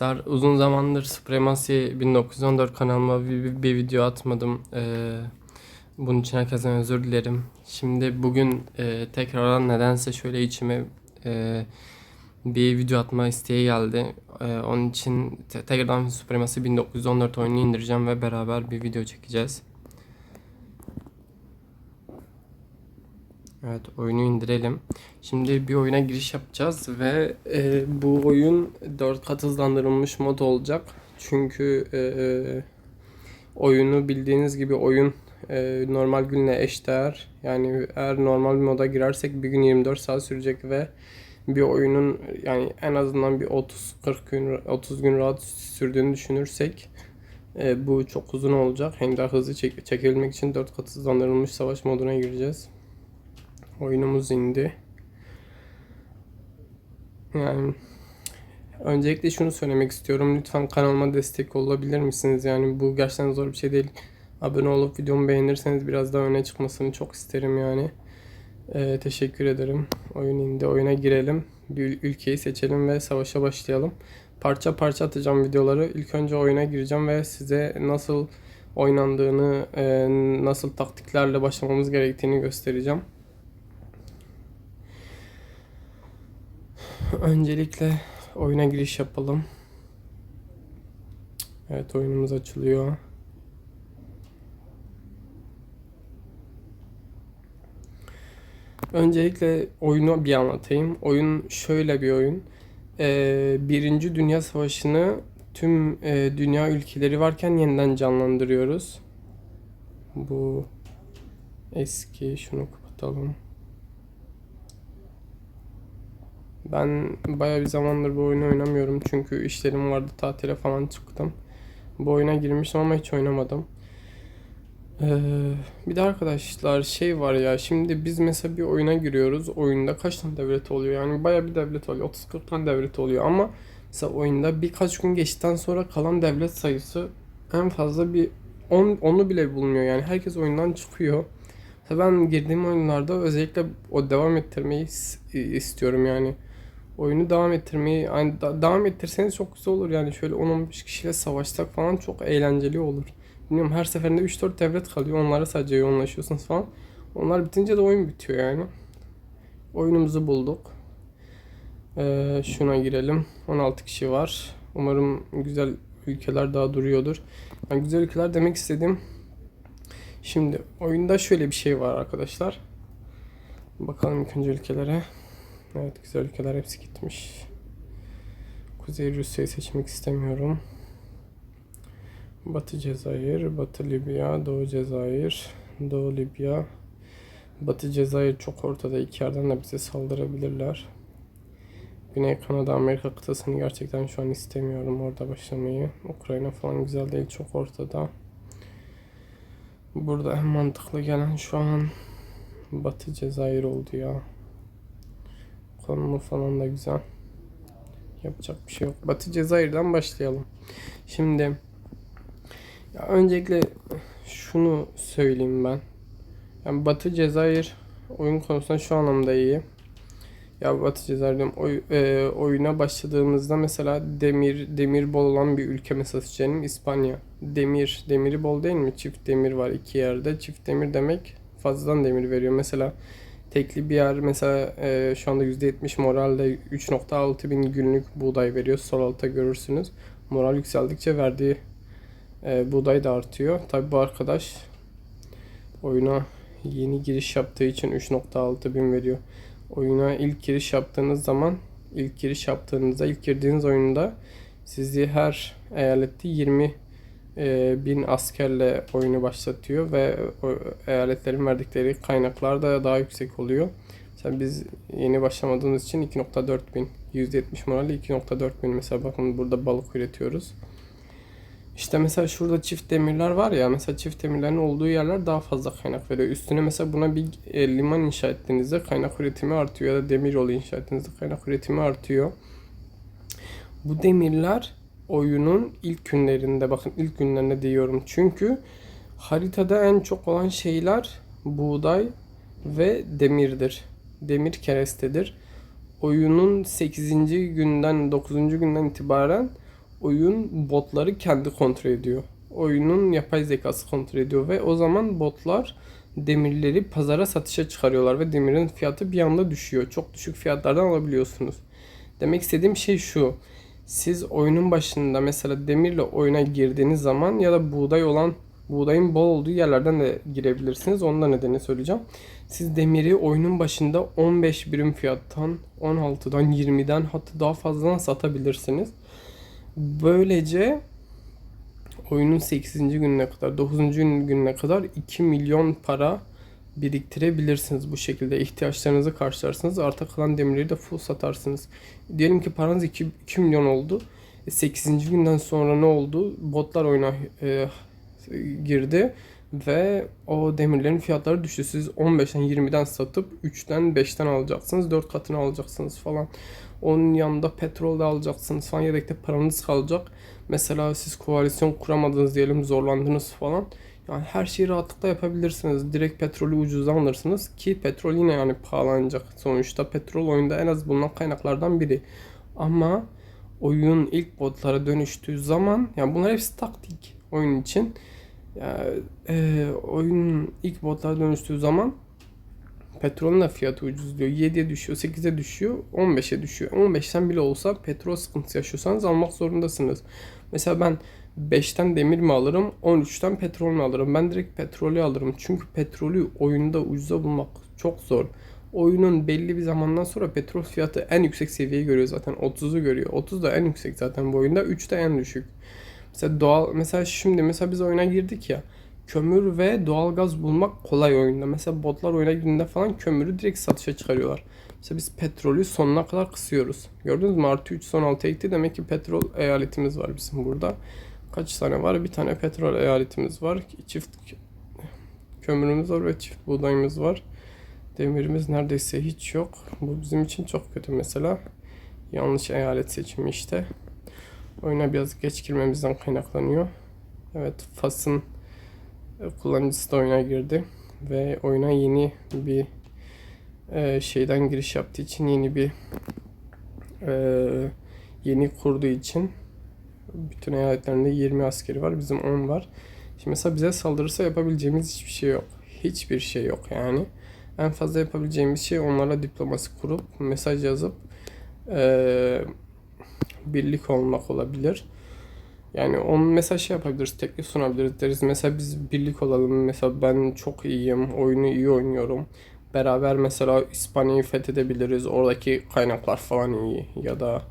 Dar uzun zamandır Supremacy 1914 kanalıma bir, bir- video atmadım. Ee, bunun için herkesten özür dilerim. Şimdi bugün e, tekrardan nedense şöyle içime e, bir video atma isteği geldi. E, onun için te- tekrardan Supremacy 1914 oyununu indireceğim ve beraber bir video çekeceğiz. Evet oyunu indirelim. Şimdi bir oyuna giriş yapacağız ve e, bu oyun 4 kat hızlandırılmış mod olacak. Çünkü e, oyunu bildiğiniz gibi oyun e, normal günle eşdeğer. Yani eğer normal bir moda girersek bir gün 24 saat sürecek ve bir oyunun yani en azından bir 30-40 gün 30 gün rahat sürdüğünü düşünürsek e, bu çok uzun olacak. Hem daha hızlı çek- çekebilmek için 4 kat hızlandırılmış savaş moduna gireceğiz. Oyunumuz indi. Yani öncelikle şunu söylemek istiyorum. Lütfen kanalıma destek olabilir misiniz? Yani bu gerçekten zor bir şey değil. Abone olup videomu beğenirseniz biraz daha öne çıkmasını çok isterim yani. Ee, teşekkür ederim. Oyun indi. Oyuna girelim. Bir ülkeyi seçelim ve savaşa başlayalım. Parça parça atacağım videoları. İlk önce oyuna gireceğim ve size nasıl oynandığını, e, nasıl taktiklerle başlamamız gerektiğini göstereceğim. Öncelikle oyuna giriş yapalım. Evet oyunumuz açılıyor. Öncelikle oyunu bir anlatayım. Oyun şöyle bir oyun. Ee, Birinci Dünya Savaşı'nı tüm e, dünya ülkeleri varken yeniden canlandırıyoruz. Bu eski şunu kapatalım. Ben baya bir zamandır bu oyunu oynamıyorum çünkü işlerim vardı tatile falan çıktım. Bu oyuna girmiştim ama hiç oynamadım. Ee, bir de arkadaşlar şey var ya şimdi biz mesela bir oyuna giriyoruz. Oyunda kaç tane devlet oluyor? Yani baya bir devlet oluyor. 30-40 tane devlet oluyor ama mesela oyunda birkaç gün geçtikten sonra kalan devlet sayısı en fazla bir 10 onu bile bulmuyor. Yani herkes oyundan çıkıyor. Ben girdiğim oyunlarda özellikle o devam ettirmeyi is- istiyorum yani oyunu devam ettirmeyi yani da- devam ettirseniz çok güzel olur yani şöyle 10-15 kişiyle savaşsak falan çok eğlenceli olur. Bilmiyorum her seferinde 3-4 devlet kalıyor onlara sadece yoğunlaşıyorsunuz falan. Onlar bitince de oyun bitiyor yani. Oyunumuzu bulduk. Ee, şuna girelim. 16 kişi var. Umarım güzel ülkeler daha duruyordur. Yani güzel ülkeler demek istedim. Şimdi oyunda şöyle bir şey var arkadaşlar. Bakalım ilk önce ülkelere. Evet güzel ülkeler hepsi gitmiş. Kuzey Rusya'yı seçmek istemiyorum. Batı Cezayir, Batı Libya, Doğu Cezayir, Doğu Libya. Batı Cezayir çok ortada. İki yerden de bize saldırabilirler. Güney Kanada, Amerika kıtasını gerçekten şu an istemiyorum orada başlamayı. Ukrayna falan güzel değil, çok ortada. Burada en mantıklı gelen şu an Batı Cezayir oldu ya. Konumu falan da güzel. Yapacak bir şey yok. Batı Cezayir'den başlayalım. Şimdi ya öncelikle şunu söyleyeyim ben. Yani Batı Cezayir oyun konusunda şu anlamda iyi. Ya Batı Cezayir diyorum, oy- e, oyuna başladığımızda mesela demir demir bol olan bir ülke mesela seçelim İspanya. Demir demiri bol değil mi? Çift demir var iki yerde. Çift demir demek fazladan demir veriyor. Mesela tekli bir yer mesela e, şu anda %70 moralde 3.6 bin günlük buğday veriyor. Sol altta görürsünüz. Moral yükseldikçe verdiği e, buğday da artıyor. Tabi bu arkadaş oyuna yeni giriş yaptığı için 3.6 bin veriyor. Oyuna ilk giriş yaptığınız zaman ilk giriş yaptığınızda ilk girdiğiniz oyunda sizi her eyalette 20 e, bin askerle oyunu başlatıyor ve o eyaletlerin verdikleri kaynaklar da daha yüksek oluyor. Mesela biz yeni başlamadığımız için 2.4 bin, %70 morali 2.4 bin mesela bakın burada balık üretiyoruz. İşte mesela şurada çift demirler var ya mesela çift demirlerin olduğu yerler daha fazla kaynak veriyor. Üstüne mesela buna bir e, liman inşa ettiğinizde kaynak üretimi artıyor ya da demir yolu inşa ettiğinizde kaynak üretimi artıyor. Bu demirler oyunun ilk günlerinde bakın ilk günlerinde diyorum çünkü haritada en çok olan şeyler buğday ve demirdir. Demir kerestedir. Oyunun 8. günden 9. günden itibaren oyun botları kendi kontrol ediyor. Oyunun yapay zekası kontrol ediyor ve o zaman botlar demirleri pazara satışa çıkarıyorlar ve demirin fiyatı bir anda düşüyor. Çok düşük fiyatlardan alabiliyorsunuz. Demek istediğim şey şu. Siz oyunun başında mesela demirle oyuna girdiğiniz zaman ya da buğday olan buğdayın bol olduğu yerlerden de girebilirsiniz. Onun da nedenini söyleyeceğim. Siz demiri oyunun başında 15 birim fiyattan, 16'dan, 20'den hatta daha fazladan satabilirsiniz. Böylece oyunun 8. gününe kadar, 9. gününe kadar 2 milyon para biriktirebilirsiniz bu şekilde. ihtiyaçlarınızı karşılarsınız. Arta kalan demirleri de full satarsınız. Diyelim ki paranız 2, 2 milyon oldu. E, 8. günden sonra ne oldu? Botlar oyuna e, girdi ve o demirlerin fiyatları düştü. Siz 15'ten 20'den satıp 3'ten 5'ten alacaksınız. 4 katını alacaksınız falan. Onun yanında petrol de alacaksınız falan. Yedekte paranız kalacak. Mesela siz koalisyon kuramadınız diyelim zorlandınız falan. Yani her şeyi rahatlıkla yapabilirsiniz. Direkt petrolü ucuzdan alırsınız ki petrol yine yani pahalanacak. Sonuçta petrol oyunda en az bulunan kaynaklardan biri. Ama oyun ilk botlara dönüştüğü zaman yani bunlar hepsi taktik oyun için. Yani, e, oyunun ilk botlara dönüştüğü zaman petrolün de fiyatı ucuzluyor. 7'ye düşüyor, 8'e düşüyor, 15'e düşüyor. 15'ten bile olsa petrol sıkıntısı yaşıyorsanız almak zorundasınız. Mesela ben 5'ten demir mi alırım, 13'ten petrol mü alırım? Ben direkt petrolü alırım. Çünkü petrolü oyunda ucuza bulmak çok zor. Oyunun belli bir zamandan sonra petrol fiyatı en yüksek seviyeyi görüyor zaten. 30'u görüyor. 30 da en yüksek zaten bu oyunda. 3 de en düşük. Mesela doğal mesela şimdi mesela biz oyuna girdik ya. Kömür ve doğalgaz bulmak kolay oyunda. Mesela botlar oyuna girdiğinde falan kömürü direkt satışa çıkarıyorlar. Mesela biz petrolü sonuna kadar kısıyoruz. Gördünüz mü? Artı 3 son 6 ekti. Demek ki petrol eyaletimiz var bizim burada. Kaç tane var? Bir tane petrol eyaletimiz var. Çift kömürümüz var ve çift buğdayımız var. Demirimiz neredeyse hiç yok. Bu bizim için çok kötü mesela. Yanlış eyalet seçimi işte. Oyuna biraz geç girmemizden kaynaklanıyor. Evet Fas'ın kullanıcısı da oyuna girdi. Ve oyuna yeni bir e, şeyden giriş yaptığı için yeni bir e, yeni kurduğu için bütün eyaletlerinde 20 askeri var. Bizim 10 var. Şimdi mesela bize saldırırsa yapabileceğimiz hiçbir şey yok. Hiçbir şey yok yani. En fazla yapabileceğimiz şey onlarla diplomasi kurup mesaj yazıp e, birlik olmak olabilir. Yani onun mesela şey yapabiliriz, teklif sunabiliriz deriz. Mesela biz birlik olalım. Mesela ben çok iyiyim, oyunu iyi oynuyorum. Beraber mesela İspanya'yı fethedebiliriz. Oradaki kaynaklar falan iyi. Ya da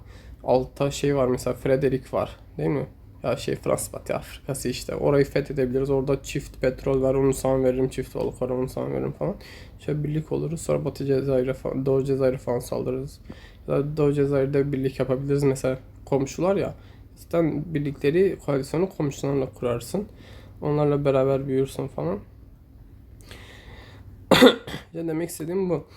altta şey var mesela Frederick var değil mi? Ya şey Fransız Batı Afrikası işte. Orayı fethedebiliriz. Orada çift petrol var onu sana veririm. Çift balık var onu sana veririm falan. Şöyle birlik oluruz. Sonra Batı Cezayir'e falan, Doğu Cezayir'e falan saldırırız. Ya da Doğu Cezayir'de birlik yapabiliriz. Mesela komşular ya. Zaten birlikleri koalisyonu komşularla kurarsın. Onlarla beraber büyürsün falan. ya demek istediğim bu.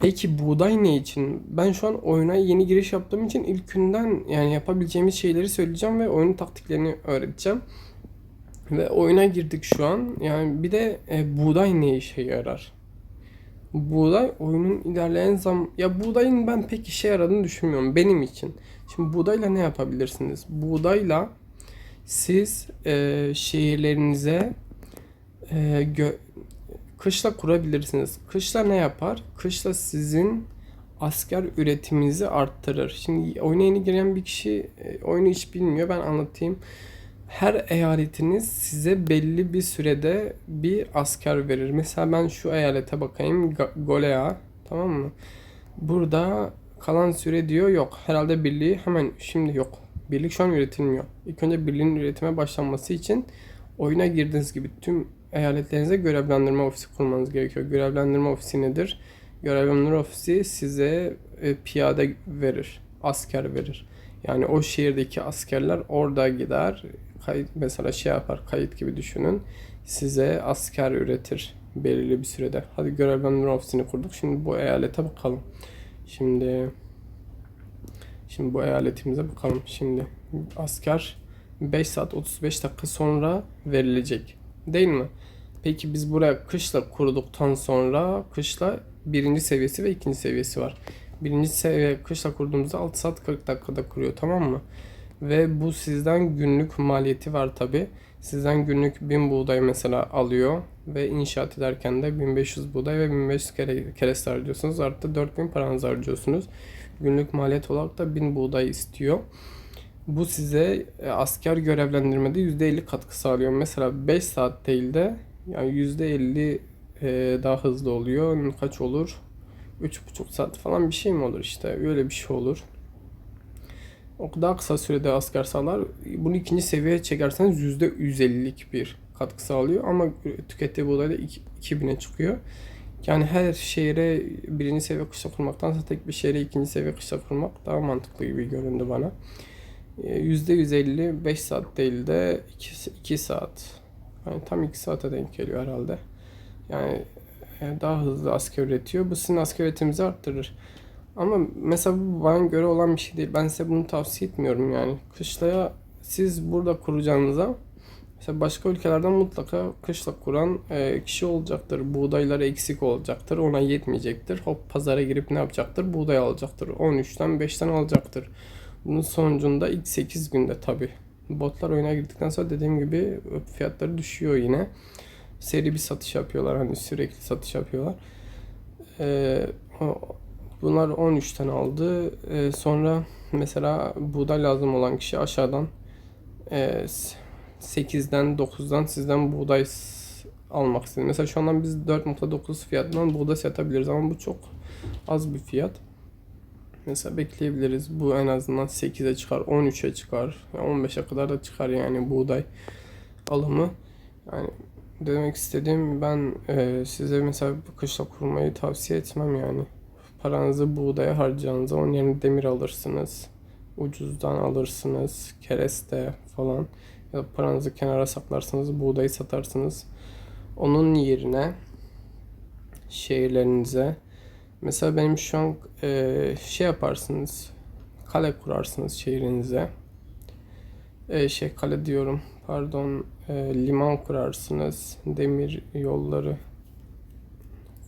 Peki buğday ne için? Ben şu an oyuna yeni giriş yaptığım için ilk günden yani yapabileceğimiz şeyleri söyleyeceğim ve oyunun taktiklerini öğreteceğim. Ve oyuna girdik şu an. Yani bir de e, buğday ne işe yarar? Buğday oyunun ilerleyen zam ya buğdayın ben pek işe yaradığını düşünmüyorum benim için. Şimdi buğdayla ne yapabilirsiniz? Buğdayla siz e, şehirlerinize e, gö- kışla kurabilirsiniz. Kışla ne yapar? Kışla sizin asker üretiminizi arttırır. Şimdi oyuna yeni giren bir kişi e, oyunu hiç bilmiyor. Ben anlatayım. Her eyaletiniz size belli bir sürede bir asker verir. Mesela ben şu eyalete bakayım. Golea. Tamam mı? Burada kalan süre diyor yok. Herhalde birliği hemen şimdi yok. Birlik şu an üretilmiyor. İlk önce birliğin üretime başlanması için oyuna girdiğiniz gibi tüm eyaletlerinize görevlendirme ofisi kurmanız gerekiyor. Görevlendirme ofisi nedir? Görevlendirme ofisi size e, piyade verir, asker verir. Yani o şehirdeki askerler orada gider, kayıt mesela şey yapar, kayıt gibi düşünün. Size asker üretir belirli bir sürede. Hadi görevlendirme ofisini kurduk. Şimdi bu eyalete bakalım. Şimdi şimdi bu eyaletimize bakalım. Şimdi asker 5 saat 35 dakika sonra verilecek. Değil mi? Peki biz buraya kışla kurduktan sonra kışla birinci seviyesi ve ikinci seviyesi var. Birinci seviye kışla kurduğumuzda 6 saat 40 dakikada kuruyor tamam mı? Ve bu sizden günlük maliyeti var tabi. Sizden günlük 1000 buğday mesela alıyor ve inşaat ederken de 1500 buğday ve 1500 kere kereste harcıyorsunuz. Artı 4000 paranızı harcıyorsunuz. Günlük maliyet olarak da 1000 buğday istiyor. Bu size e, asker görevlendirmede %50 katkı sağlıyor. Mesela 5 saat değil de yani %50 e, daha hızlı oluyor. Kaç olur? 3,5 saat falan bir şey mi olur işte? Öyle bir şey olur. O daha kısa sürede asker sağlar. Bunu ikinci seviyeye çekerseniz %150'lik bir katkı sağlıyor ama tükettiği buğday da 2000'e çıkıyor. Yani her şehre birinci seviye kışla kurmaktansa tek bir şehre ikinci seviye kışla kurmak daha mantıklı gibi göründü bana. %150 5 saat değil de 2, 2 saat. Yani tam 2 saate denk geliyor herhalde. Yani e, daha hızlı asker üretiyor. Bu sizin asker üretiminizi arttırır. Ama mesela bu bana göre olan bir şey değil. Ben size bunu tavsiye etmiyorum yani. Kışlaya siz burada kuracağınıza mesela başka ülkelerden mutlaka kışla kuran e, kişi olacaktır. Buğdayları eksik olacaktır. Ona yetmeyecektir. Hop pazara girip ne yapacaktır? Buğday alacaktır. 13'ten 5'ten alacaktır. Bunun sonucunda ilk 8 günde tabi. Botlar oyuna girdikten sonra dediğim gibi fiyatları düşüyor yine. Seri bir satış yapıyorlar. Hani sürekli satış yapıyorlar. Ee, bunlar 13'ten aldı. Ee, sonra mesela buğday lazım olan kişi aşağıdan e, 8'den 9'dan sizden buğday almak istedi. Mesela şu andan biz 4.9 fiyatından buğday satabiliriz ama bu çok az bir fiyat. Mesela bekleyebiliriz. Bu en azından 8'e çıkar, 13'e çıkar, 15'e kadar da çıkar yani buğday alımı. Yani demek istediğim ben e, size mesela bu kışla kurmayı tavsiye etmem yani. Paranızı buğdaya harcayacağınıza onun yerine demir alırsınız. Ucuzdan alırsınız. Kereste falan. Ya paranızı kenara saklarsınız. Buğdayı satarsınız. Onun yerine şehirlerinize mesela benim şu an e, şey yaparsınız. Kale kurarsınız şehrinize. E, şey kale diyorum pardon e, liman kurarsınız, demir yolları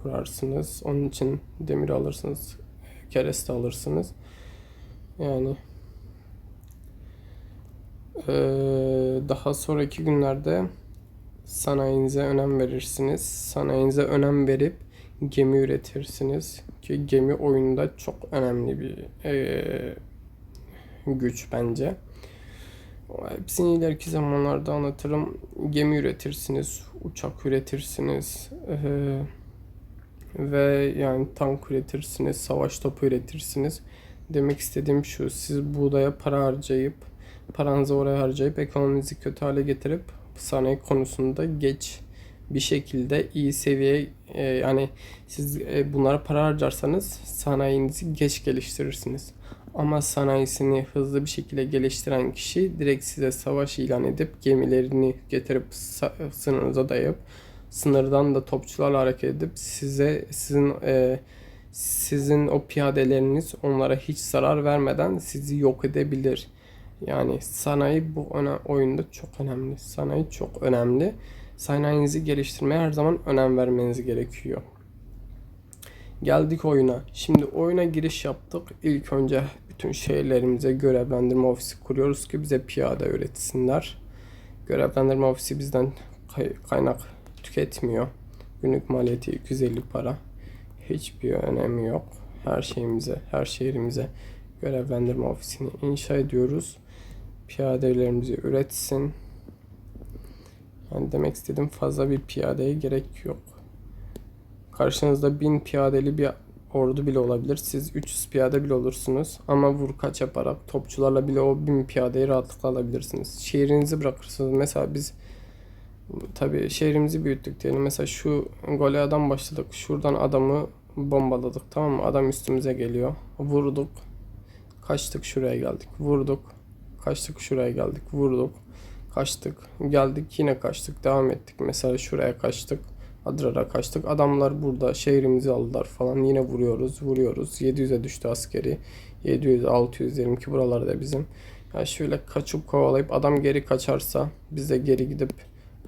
kurarsınız. Onun için demir alırsınız, kereste alırsınız. Yani e, daha sonraki günlerde sanayinize önem verirsiniz. Sanayinize önem verip gemi üretirsiniz. Ki gemi oyunda çok önemli bir e, güç bence. Hepsini ileriki zamanlarda anlatırım. Gemi üretirsiniz, uçak üretirsiniz ee, ve yani tank üretirsiniz, savaş topu üretirsiniz. Demek istediğim şu, siz buğdaya para harcayıp, paranızı oraya harcayıp ekonominizi kötü hale getirip sanayi konusunda geç bir şekilde iyi seviye e, yani siz e, bunlara para harcarsanız sanayinizi geç geliştirirsiniz. Ama sanayisini hızlı bir şekilde geliştiren kişi direkt size savaş ilan edip gemilerini getirip sınırınıza dayayıp sınırdan da topçularla hareket edip size sizin e, sizin o piyadeleriniz onlara hiç zarar vermeden sizi yok edebilir. Yani sanayi bu oyunda çok önemli. Sanayi çok önemli. Sanayinizi geliştirmeye her zaman önem vermeniz gerekiyor. Geldik oyuna. Şimdi oyuna giriş yaptık. İlk önce bütün şehirlerimize görevlendirme ofisi kuruyoruz ki bize piyade öğretsinler. Görevlendirme ofisi bizden kaynak tüketmiyor. Günlük maliyeti 250 para. Hiçbir önemi yok. Her şeyimize, her şehrimize görevlendirme ofisini inşa ediyoruz. Piyadelerimizi üretsin. Yani demek istediğim fazla bir piyadeye gerek yok. Karşınızda bin piyadeli bir ordu bile olabilir. Siz 300 piyade bile olursunuz. Ama vur kaç yaparak topçularla bile o bin piyadeyi rahatlıkla alabilirsiniz. Şehrinizi bırakırsınız. Mesela biz tabii şehrimizi büyüttük diyelim. Mesela şu Golea'dan başladık. Şuradan adamı bombaladık tamam mı? Adam üstümüze geliyor. Vurduk. Kaçtık şuraya geldik. Vurduk. Kaçtık şuraya geldik. Vurduk. Kaçtık. Geldik yine kaçtık. Devam ettik. Mesela şuraya kaçtık. Adrar'a kaçtık. Adamlar burada şehrimizi aldılar falan. Yine vuruyoruz, vuruyoruz. 700'e düştü askeri. 700, 600 diyelim ki buralarda bizim. Yani şöyle kaçıp kovalayıp adam geri kaçarsa biz de geri gidip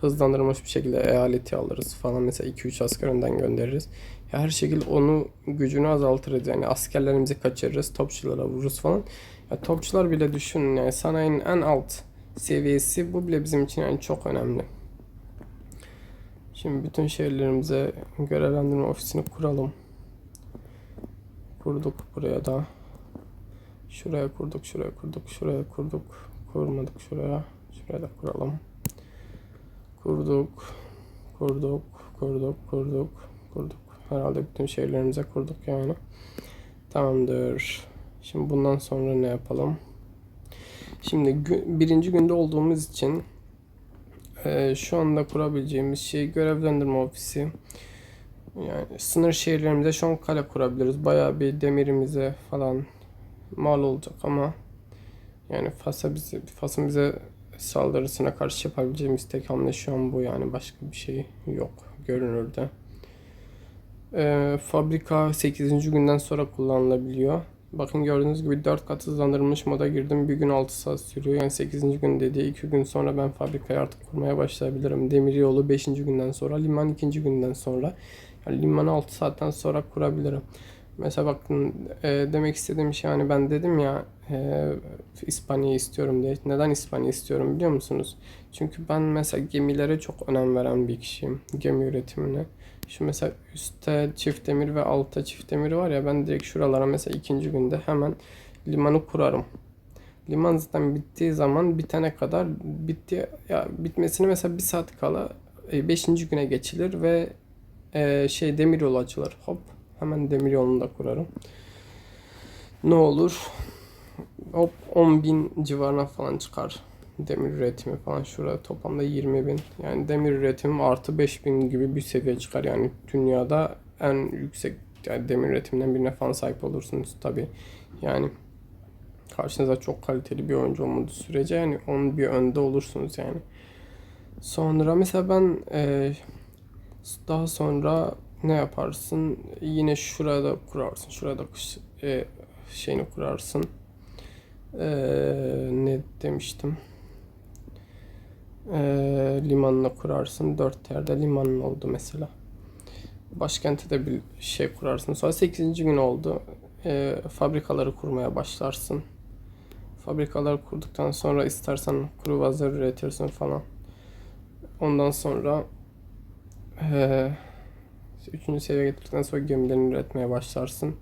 hızlandırılmış bir şekilde eyaleti alırız falan. Mesela 2-3 asker önden göndeririz. Ya her şekilde onu gücünü azaltırız. Yani askerlerimizi kaçırırız, topçulara vururuz falan. Ya topçular bile düşünün yani sanayinin en alt seviyesi bu bile bizim için yani çok önemli. Şimdi bütün şehirlerimize görevlendirme ofisini kuralım. Kurduk buraya da. Şuraya kurduk, şuraya kurduk, şuraya kurduk. Kurmadık şuraya. Şuraya da kuralım. Kurduk, kurduk, kurduk, kurduk, kurduk. Herhalde bütün şehirlerimize kurduk yani. Tamamdır. Şimdi bundan sonra ne yapalım? Şimdi birinci günde olduğumuz için e, şu anda kurabileceğimiz şey görevlendirme ofisi. Yani sınır şehirlerimize şu an kale kurabiliriz. Bayağı bir demirimize falan mal olacak ama yani Fas'a bize, Fas'ın bize saldırısına karşı yapabileceğimiz tek hamle şu an bu yani başka bir şey yok görünürde. Ee, fabrika 8. günden sonra kullanılabiliyor. Bakın gördüğünüz gibi 4 kat hızlandırılmış moda girdim. Bir gün 6 saat sürüyor. Yani 8. gün dediği 2 gün sonra ben fabrikayı artık kurmaya başlayabilirim. Demiryolu 5. günden sonra, liman 2. günden sonra. Yani limanı 6 saatten sonra kurabilirim. Mesela bakın e, demek istediğim şey hani ben dedim ya e, İspanya'yı istiyorum diye. Neden İspanya istiyorum biliyor musunuz? Çünkü ben mesela gemilere çok önem veren bir kişiyim. Gemi üretimine. Şu mesela üstte çift demir ve altta çift demir var ya ben direkt şuralara mesela ikinci günde hemen limanı kurarım. Liman zaten bittiği zaman bitene kadar bitti ya bitmesine mesela bir saat kala 5. güne geçilir ve e, şey demir yolu açılır. Hop hemen demir yolunu da kurarım. Ne olur? Hop 10 bin civarına falan çıkar. Demir üretimi falan şurada toplamda 20 bin. Yani demir üretimi artı 5 bin gibi bir seviye çıkar. Yani dünyada en yüksek yani demir üretiminden birine falan sahip olursunuz tabi. Yani karşınıza çok kaliteli bir oyuncu olmadığı sürece yani onun bir önde olursunuz yani. Sonra mesela ben e, daha sonra ne yaparsın? Yine şurada kurarsın. Şurada e, şeyini kurarsın. E, ne demiştim? E, limanını kurarsın. Dört yerde limanın oldu mesela. Başkente de bir şey kurarsın. Sonra 8. gün oldu. E, fabrikaları kurmaya başlarsın. Fabrikaları kurduktan sonra istersen kuru vazlar üretirsin falan. Ondan sonra eee üçüncü seviyeye getirdikten sonra gemilerini üretmeye başlarsın.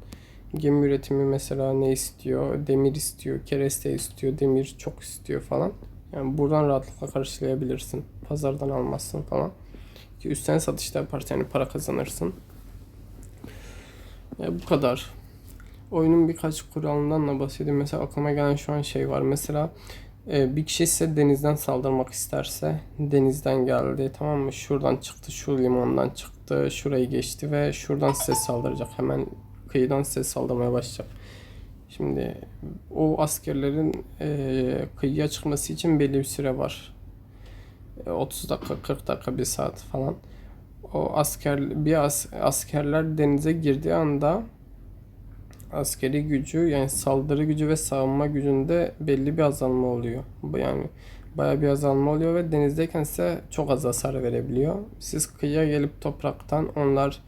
Gemi üretimi mesela ne istiyor? Demir istiyor, kereste istiyor, demir çok istiyor falan. Yani buradan rahatlıkla karşılayabilirsin. Pazardan almazsın falan. Ki üstten satışta yaparsın yani para kazanırsın. Ya bu kadar. Oyunun birkaç kuralından da bahsedeyim. Mesela aklıma gelen şu an şey var. Mesela e, bir kişi size denizden saldırmak isterse denizden geldi tamam mı? Şuradan çıktı, şu limandan çıktı, şurayı geçti ve şuradan size saldıracak. Hemen kıyıdan size saldırmaya başlayacak. Şimdi o askerlerin e, kıyıya çıkması için belli bir süre var. E, 30 dakika, 40 dakika, bir saat falan. O asker bir as, askerler denize girdiği anda askeri gücü yani saldırı gücü ve savunma gücünde belli bir azalma oluyor. Bu Yani baya bir azalma oluyor ve denizdeyken size çok az hasar verebiliyor. Siz kıyıya gelip topraktan onlar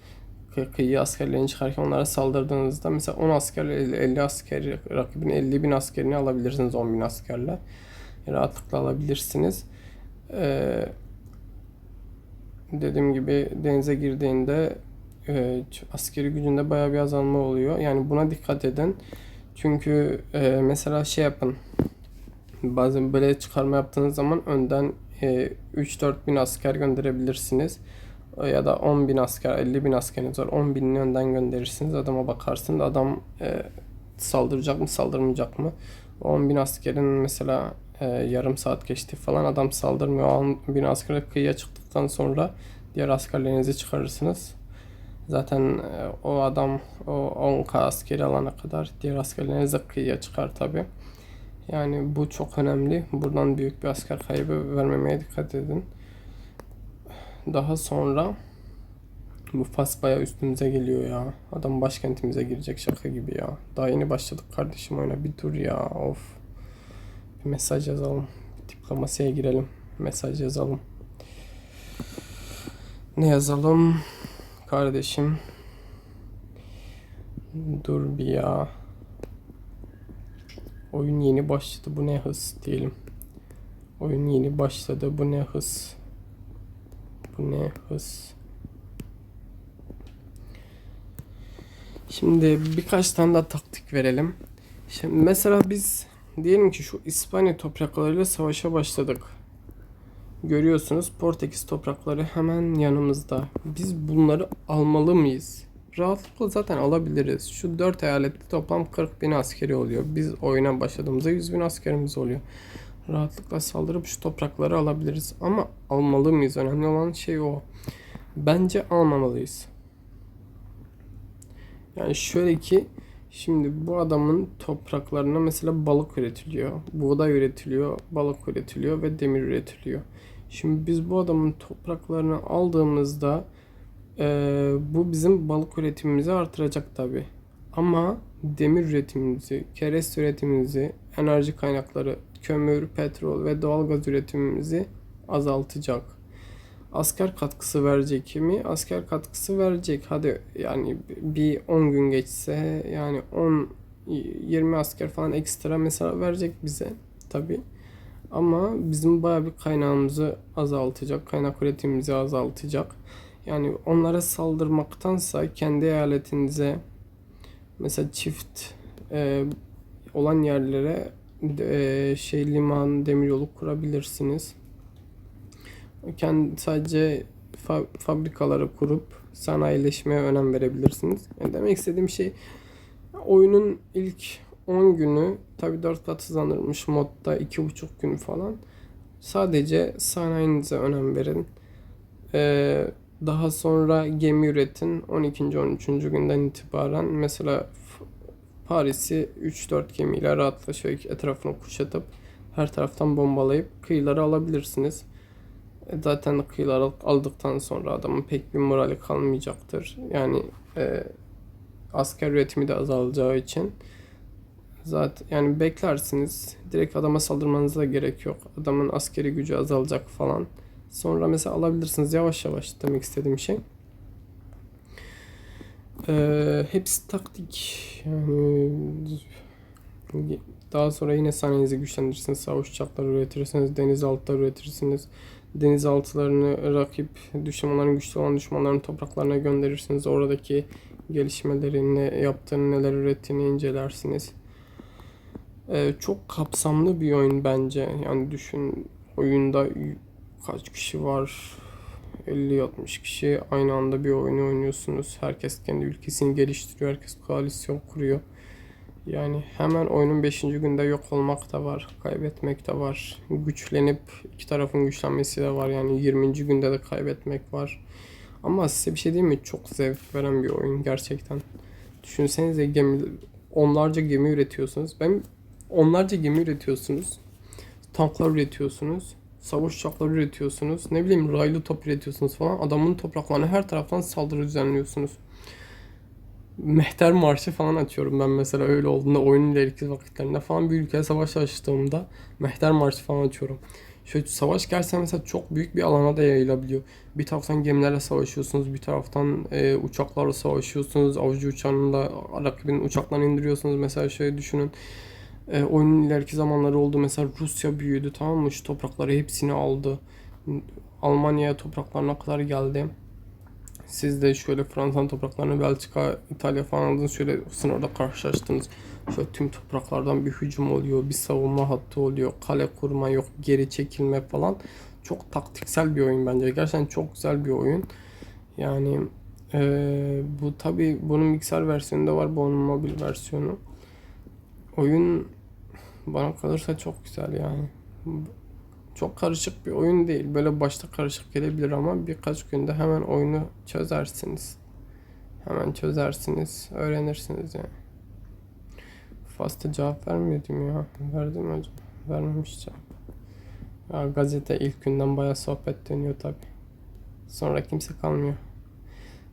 kıyı askerlerini çıkarken onlara saldırdığınızda mesela 10 askerle 50 50 asker rakibin 50 bin askerini alabilirsiniz 10 bin askerle. Rahatlıkla alabilirsiniz. Ee, dediğim gibi denize girdiğinde e, askeri gücünde bayağı bir azalma oluyor. Yani buna dikkat edin. Çünkü e, mesela şey yapın. Bazen böyle çıkarma yaptığınız zaman önden e, 3-4 bin asker gönderebilirsiniz. Ya da 10 bin asker, 50 bin askeriniz var. 10 binini önden gönderirsiniz. Adama bakarsın. Adam e, saldıracak mı, saldırmayacak mı? O 10 bin askerin mesela e, yarım saat geçti falan. Adam saldırmıyor. O 10 bin asker kıyıya çıktıktan sonra diğer askerlerinizi çıkarırsınız. Zaten e, o adam o 10k askeri alana kadar diğer askerleriniz de kıyıya çıkar tabi. Yani bu çok önemli. Buradan büyük bir asker kaybı vermemeye dikkat edin. Daha sonra bu Fas bayağı üstümüze geliyor ya. Adam başkentimize girecek şaka gibi ya. Daha yeni başladık kardeşim oyuna. Bir dur ya. Of. Bir mesaj yazalım. Diplomasiye girelim. Mesaj yazalım. Ne yazalım? Kardeşim. Dur bir ya. Oyun yeni başladı. Bu ne hız diyelim. Oyun yeni başladı. Bu ne hız. Ne hız. Şimdi birkaç tane daha taktik verelim. Şimdi mesela biz diyelim ki şu İspanya topraklarıyla savaşa başladık. Görüyorsunuz Portekiz toprakları hemen yanımızda. Biz bunları almalı mıyız? Rahatlıkla zaten alabiliriz. Şu 4 eyalette toplam 40 bin askeri oluyor. Biz oyuna başladığımızda 100 bin askerimiz oluyor. Rahatlıkla saldırıp şu toprakları alabiliriz. Ama almalı mıyız? Önemli olan şey o. Bence almamalıyız. Yani şöyle ki şimdi bu adamın topraklarına mesela balık üretiliyor, buğday üretiliyor, balık üretiliyor ve demir üretiliyor. Şimdi biz bu adamın topraklarını aldığımızda eee, bu bizim balık üretimimizi artıracak tabi. Ama demir üretimimizi, kereste üretimimizi, enerji kaynakları, kömür, petrol ve doğalgaz üretimimizi azaltacak asker katkısı verecek mi? Asker katkısı verecek. Hadi yani bir 10 gün geçse yani 10 20 asker falan ekstra mesela verecek bize tabi. Ama bizim bayağı bir kaynağımızı azaltacak. Kaynak üretimimizi azaltacak. Yani onlara saldırmaktansa kendi eyaletinize mesela çift e, olan yerlere e, şey liman, demiryolu kurabilirsiniz kendi sadece fa- fabrikaları kurup sanayileşmeye önem verebilirsiniz. Yani demek istediğim şey oyunun ilk 10 günü tabi 4 kat hızlandırılmış modda 2,5 gün falan sadece sanayinize önem verin. Ee, daha sonra gemi üretin. 12. 13. günden itibaren mesela Paris'i 3-4 gemiyle rahatla şöyle etrafını kuşatıp her taraftan bombalayıp kıyıları alabilirsiniz. E, Zaten kıyıları aldıktan sonra adamın pek bir morali kalmayacaktır. Yani e, asker üretimi de azalacağı için zaten yani beklersiniz. Direkt adama saldırmanıza gerek yok. Adamın askeri gücü azalacak falan. Sonra mesela alabilirsiniz yavaş yavaş demek istediğim şey. E, hepsi taktik. Yani daha sonra yine sanayinizi güçlendirirsiniz. Savaş uçakları üretirsiniz. Denizaltıları üretirsiniz denizaltılarını rakip düşmanların güçlü olan düşmanların topraklarına gönderirsiniz. Oradaki gelişmeleri, ne yaptığını, neler ürettiğini incelersiniz. Ee, çok kapsamlı bir oyun bence. Yani düşün oyunda kaç kişi var? 50-60 kişi aynı anda bir oyunu oynuyorsunuz. Herkes kendi ülkesini geliştiriyor. Herkes koalisyon kuruyor. Yani hemen oyunun 5. günde yok olmak da var, kaybetmek de var. Güçlenip iki tarafın güçlenmesi de var. Yani 20. günde de kaybetmek var. Ama size bir şey diyeyim mi? Çok zevk veren bir oyun gerçekten. Düşünsenize gemi, onlarca gemi üretiyorsunuz. Ben onlarca gemi üretiyorsunuz. Tanklar üretiyorsunuz. Savaş uçakları üretiyorsunuz. Ne bileyim raylı top üretiyorsunuz falan. Adamın topraklarına her taraftan saldırı düzenliyorsunuz. Mehter Marşı falan açıyorum ben mesela öyle olduğunda oyunun ileriki vakitlerinde falan bir ülkeye savaş açtığımda Mehter Marşı falan açıyorum. Şöyle savaş gerçekten mesela çok büyük bir alana da yayılabiliyor. Bir taraftan gemilerle savaşıyorsunuz, bir taraftan e, uçaklarla savaşıyorsunuz. Avcı uçağında rakibin uçaklarını indiriyorsunuz. Mesela şöyle düşünün. E, oyunun ileriki zamanları oldu. Mesela Rusya büyüdü tamam mı? Şu toprakları hepsini aldı. Almanya'ya topraklarına kadar geldi. Siz de şöyle Fransa'nın topraklarını Belçika, İtalya falan aldınız. Şöyle sınırda karşılaştınız. Şöyle tüm topraklardan bir hücum oluyor. Bir savunma hattı oluyor. Kale kurma yok. Geri çekilme falan. Çok taktiksel bir oyun bence. Gerçekten çok güzel bir oyun. Yani eee, bu tabi bunun bilgisayar versiyonu da var. Bu onun mobil versiyonu. Oyun bana kalırsa çok güzel yani. Çok karışık bir oyun değil. Böyle başta karışık gelebilir ama birkaç günde hemen oyunu çözersiniz. Hemen çözersiniz, öğrenirsiniz yani. Fazla cevap vermiyordum ya. Verdim acaba? Vermemiş cevap. Ya gazete ilk günden bayağı sohbet dönüyor tabi. Sonra kimse kalmıyor.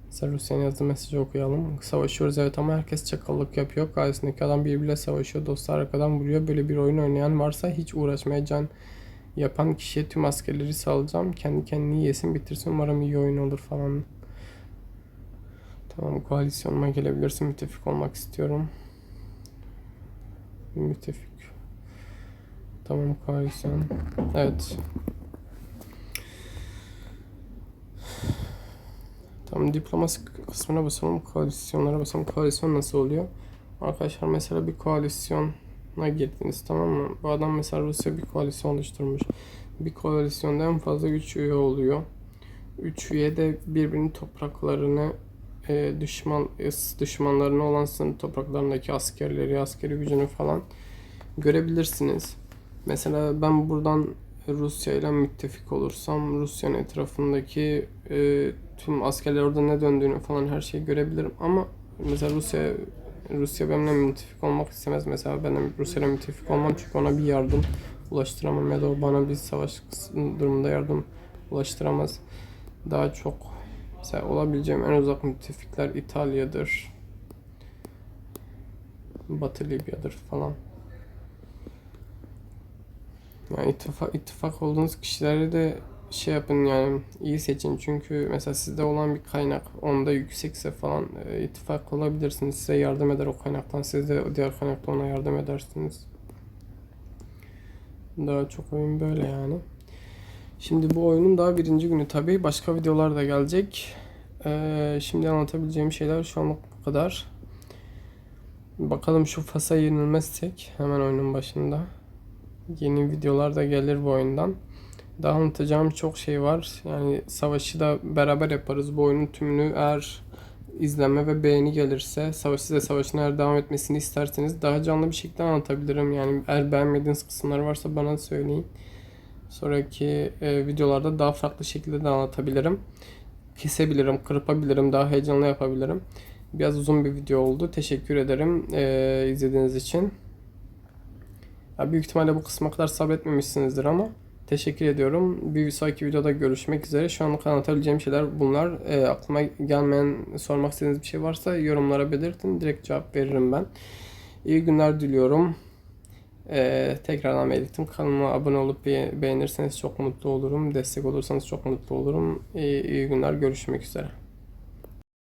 Mesela Rusya'nın yazdığı mesajı okuyalım. Savaşıyoruz evet ama herkes çakallık yapıyor. Karşısındaki adam birbiriyle savaşıyor. Dostlar arkadan vuruyor. Böyle bir oyun oynayan varsa hiç uğraşmaya can yapan kişiye tüm askerleri salacağım. Kendi kendini yesin bitirsin. Umarım iyi oyun olur falan. Tamam koalisyonuma gelebilirsin. Müttefik olmak istiyorum. Müttefik Tamam koalisyon. Evet. Tamam diplomasi kısmına basalım. Koalisyonlara basalım. Koalisyon nasıl oluyor? Arkadaşlar mesela bir koalisyona girdiniz tamam mı? Bu adam mesela Rusya bir koalisyon oluşturmuş. Bir koalisyonda en fazla 3 üye oluyor. 3 üye de birbirinin topraklarını e, düşman düşmanlarına olan sınır topraklarındaki askerleri, askeri gücünü falan görebilirsiniz. Mesela ben buradan Rusya ile müttefik olursam Rusya'nın etrafındaki e, tüm askerler orada ne döndüğünü falan her şeyi görebilirim ama mesela Rusya Rusya benimle müttefik olmak istemez. Mesela ben de Rusya ile müttefik olmam çünkü ona bir yardım ulaştıramam ya da o bana bir savaş durumunda yardım ulaştıramaz. Daha çok mesela olabileceğim en uzak müttefikler İtalya'dır. Batı Libya'dır falan. Yani ittifak, ittifak olduğunuz kişileri de şey yapın yani iyi seçin. Çünkü mesela sizde olan bir kaynak onda yüksekse falan e, ittifak olabilirsiniz. Size yardım eder o kaynaktan siz de diğer kaynakta ona yardım edersiniz. Daha çok oyun böyle yani. Şimdi bu oyunun daha birinci günü tabi başka videolar da gelecek. Ee, şimdi anlatabileceğim şeyler şu anlık bu kadar. Bakalım şu Fas'a yenilmezsek hemen oyunun başında yeni videolar da gelir bu oyundan. Daha anlatacağım çok şey var. Yani savaşı da beraber yaparız. Bu oyunun tümünü eğer izlenme ve beğeni gelirse, savaş size savaşın eğer devam etmesini isterseniz daha canlı bir şekilde anlatabilirim. Yani eğer beğenmediğiniz kısımlar varsa bana söyleyin. Sonraki e, videolarda daha farklı şekilde de anlatabilirim. Kesebilirim, kırpabilirim, daha heyecanlı yapabilirim. Biraz uzun bir video oldu. Teşekkür ederim e, izlediğiniz için. Ya büyük ihtimalle bu kısma kadar sabretmemişsinizdir ama teşekkür ediyorum. Bir sonraki videoda görüşmek üzere. Şu anlık anlatabileceğim şeyler bunlar. E, aklıma gelmeyen, sormak istediğiniz bir şey varsa yorumlara belirtin. Direkt cevap veririm ben. İyi günler diliyorum. E, tekrardan belirttim. Kanalıma abone olup be- beğenirseniz çok mutlu olurum. Destek olursanız çok mutlu olurum. İyi günler. Görüşmek üzere.